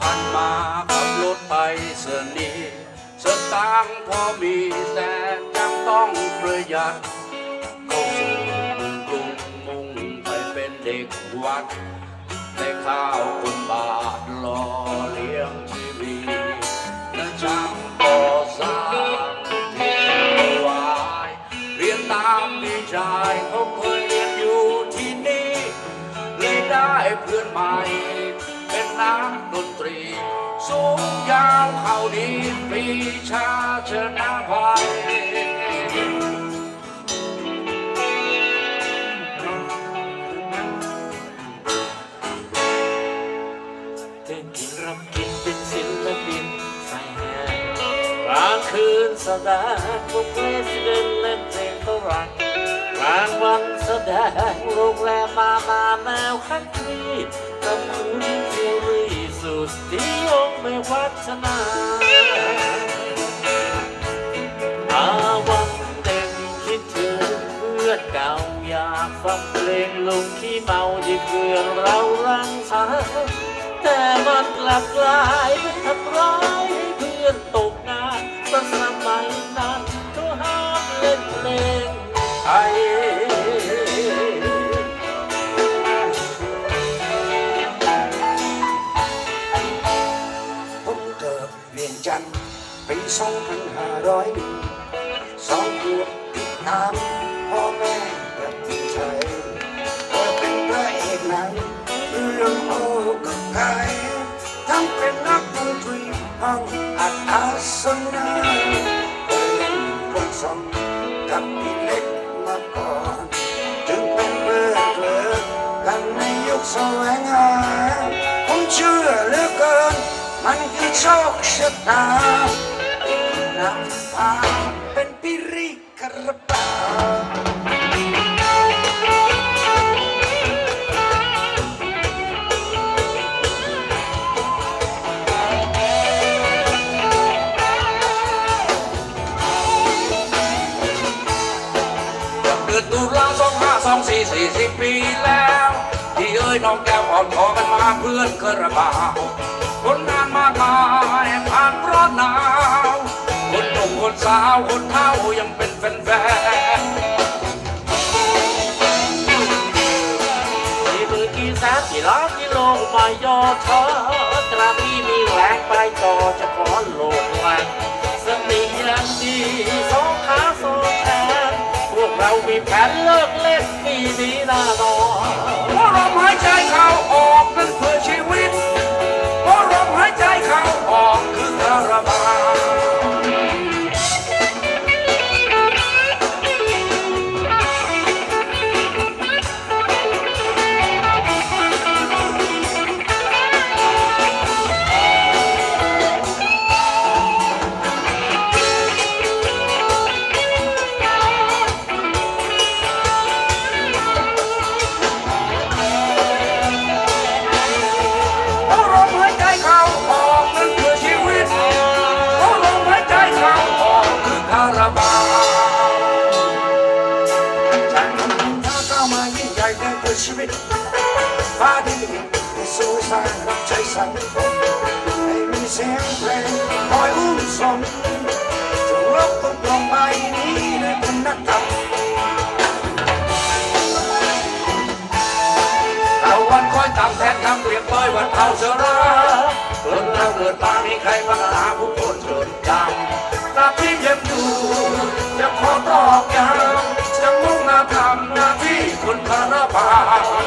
ผ่านมาขับรถไปเสือนี้สตางค์พอมีแต่จำต้องประหยัดเข้าสู่กรุงมุ่งไปเป็นเด็กวัดแต่ข้าวคนบาทรอเลี้ยงชีวิตและช่าก่อสร้างที่วายเรียนตามพี่ชายเขาเคยเรียนอยู่ที่นี่เลยได้เพื่อนใหม่ กดนตรี สูงยาวเขาดีปรีชาชนะภัยเต้นกินรำกินเป็นศิลปินไทยแฮนกลางคืนแสดงวงเลสเดนเล่นเพลงฝรั่งกลางวัน แดงโรงแรมมามาแนวคันทรีกับคุณภูริสุดที่ยงไม่วัฒนาอาวันเด็กคิดถึงเพื่อนเก่าอยากฟังเพลงลุงขี้เมาที่เพื่อนเรารังสรรค์แต่มันกลับกลายเป็นทำร้าย จันทร์ปีสองพันห้าร้อยสองขวบติดตามพ่อแม่กับพี่ชายพอเป็นพระเอกหนังเรื่องโอ้กับใครทั้งเป็นนักดนตรีห้องอัดอาสนะเคยเล่นวงสองกับพี่เล็กมาก่อนจึงเป็นเพื่อนเลิกกันในยุคแสวงหาผมเชื่อ โชคชะตานำพาเป็นปิริกระเป๋าเดือนตุลาสองห้าสองสี่สี่สิบปีแล้ว ที่เอ้ยน้องแก้วอ่อนขอกันมาเพื่อนกระบาวคนงาากมายผ่านร้อนหนาว คนหนุ่มคนสาวคนเฒ่ายังเป็นแฟนๆที่มือกี่แสนกี่ล้านกิโลไม่ย่อท้อตราบที่มีแรงไปต่อจะขอโลกแรงสติยังดีสองขาสองแขนพวกเรามีแผนเลิกเล่นมีดีแน่นอน ชีวิตฟ้าดีให้สู้สร้างรับใจสังให้มีเสียงเพลงคอยอุ้มสมจงลบตกลงไปนี้ด้คุณนักธรรมตาวันคอยตามแทนคำเปรียบเปยวันเผาเสืราเกิดแล้วเกิดตา Anapa.